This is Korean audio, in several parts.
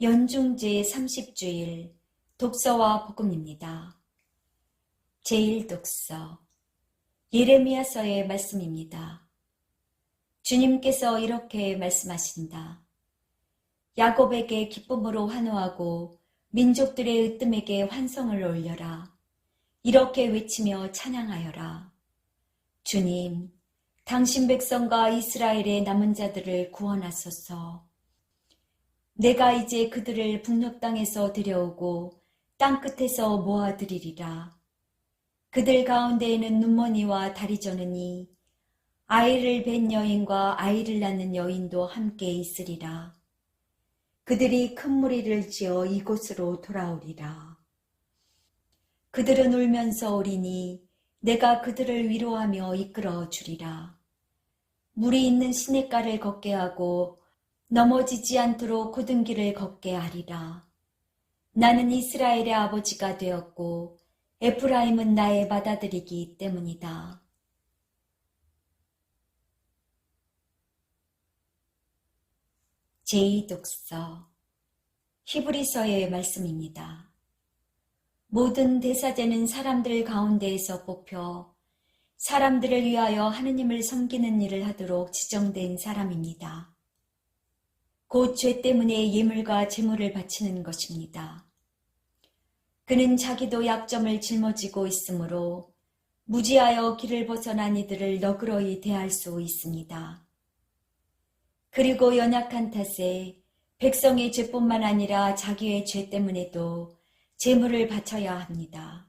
연중제 30주일 독서와 복음입니다. 제1독서 예레미야서의 말씀입니다. 주님께서 이렇게 말씀하신다. 야곱에게 기쁨으로 환호하고 민족들의 으뜸에게 환성을 올려라. 이렇게 외치며 찬양하여라. 주님, 당신 백성과 이스라엘의 남은 자들을 구원하소서. 내가 이제 그들을 북녘 땅에서 들여오고 땅 끝에서 모아들이리라. 그들 가운데에는 눈머니와 다리 저느니 아이를 뵌 여인과 아이를 낳는 여인도 함께 있으리라. 그들이 큰 무리를 지어 이곳으로 돌아오리라. 그들은 울면서 오리니 내가 그들을 위로하며 이끌어 주리라. 물이 있는 시냇가를 걷게 하고 넘어지지 않도록 고든 길을 걷게 하리라. 나는 이스라엘의 아버지가 되었고 에프라임은 나의 받아들이기 때문이다. 제2독서 히브리서의 말씀입니다. 모든 대사제는 사람들 가운데에서 뽑혀 사람들을 위하여 하느님을 섬기는 일을 하도록 지정된 사람입니다. 곧 죄 때문에 예물과 제물을 바치는 것입니다. 그는 자기도 약점을 짊어지고 있으므로 무지하여 길을 벗어난 이들을 너그러이 대할 수 있습니다. 그리고 연약한 탓에 백성의 죄뿐만 아니라 자기의 죄 때문에도 제물을 바쳐야 합니다.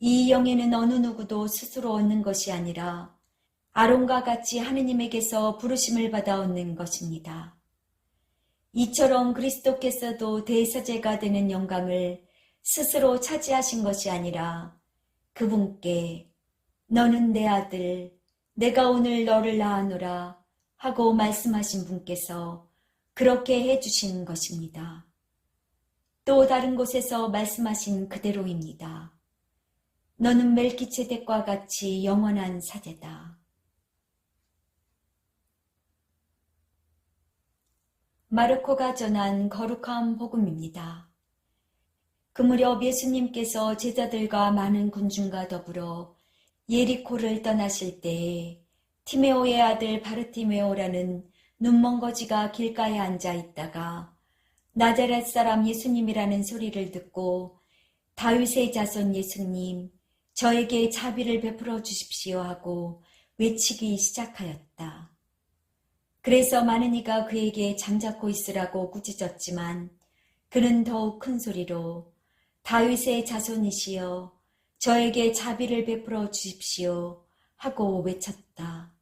이 영에는 어느 누구도 스스로 얻는 것이 아니라 아론과 같이 하느님에게서 부르심을 받아 얻는 것입니다. 이처럼 그리스도께서도 대사제가 되는 영광을 스스로 차지하신 것이 아니라 그분께 너는 내 아들, 내가 오늘 너를 낳아노라 하고 말씀하신 분께서 그렇게 해주신 것입니다. 또 다른 곳에서 말씀하신 그대로입니다. 너는 멜키체덱과 같이 영원한 사제다. 마르코가 전한 거룩한 복음입니다. 그 무렵 예수님께서 제자들과 많은 군중과 더불어 예리코를 떠나실 때에 티메오의 아들 바르티메오라는 눈먼 거지가 길가에 앉아 있다가 나자렛 사람 예수님이라는 소리를 듣고 다윗의 자손 예수님, 저에게 자비를 베풀어 주십시오 하고 외치기 시작하였다. 그래서 많은 이가 그에게 잠자코 있으라고 꾸짖었지만 그는 더욱 큰 소리로 다윗의 자손이시여 저에게 자비를 베풀어 주십시오 하고 외쳤다.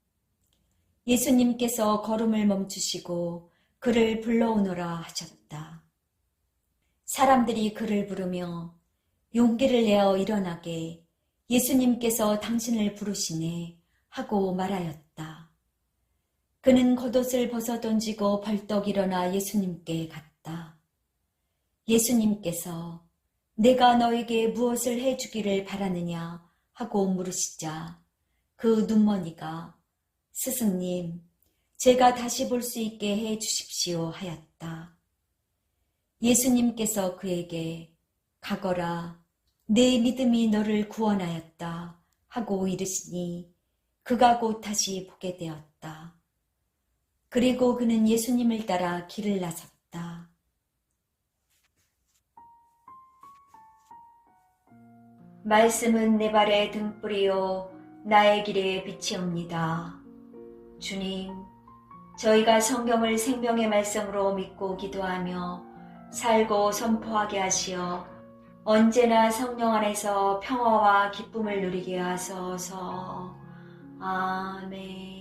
예수님께서 걸음을 멈추시고 그를 불러오너라 하셨다. 사람들이 그를 부르며 용기를 내어 일어나게 예수님께서 당신을 부르시네 하고 말하였다. 그는 겉옷을 벗어 던지고 벌떡 일어나 예수님께 갔다. 예수님께서 내가 너에게 무엇을 해주기를 바라느냐 하고 물으시자 그 눈머니가 스승님, 제가 다시 볼 수 있게 해 주십시오 하였다. 예수님께서 그에게 가거라, 내 믿음이 너를 구원하였다 하고 이르시니 그가 곧 다시 보게 되었다. 그리고 그는 예수님을 따라 길을 나섰다. 말씀은 내 발의 등불이요 나의 길에 빛이옵니다. 주님, 저희가 성경을 생명의 말씀으로 믿고 기도하며 살고 선포하게 하시어 언제나 성령 안에서 평화와 기쁨을 누리게 하소서. 아멘.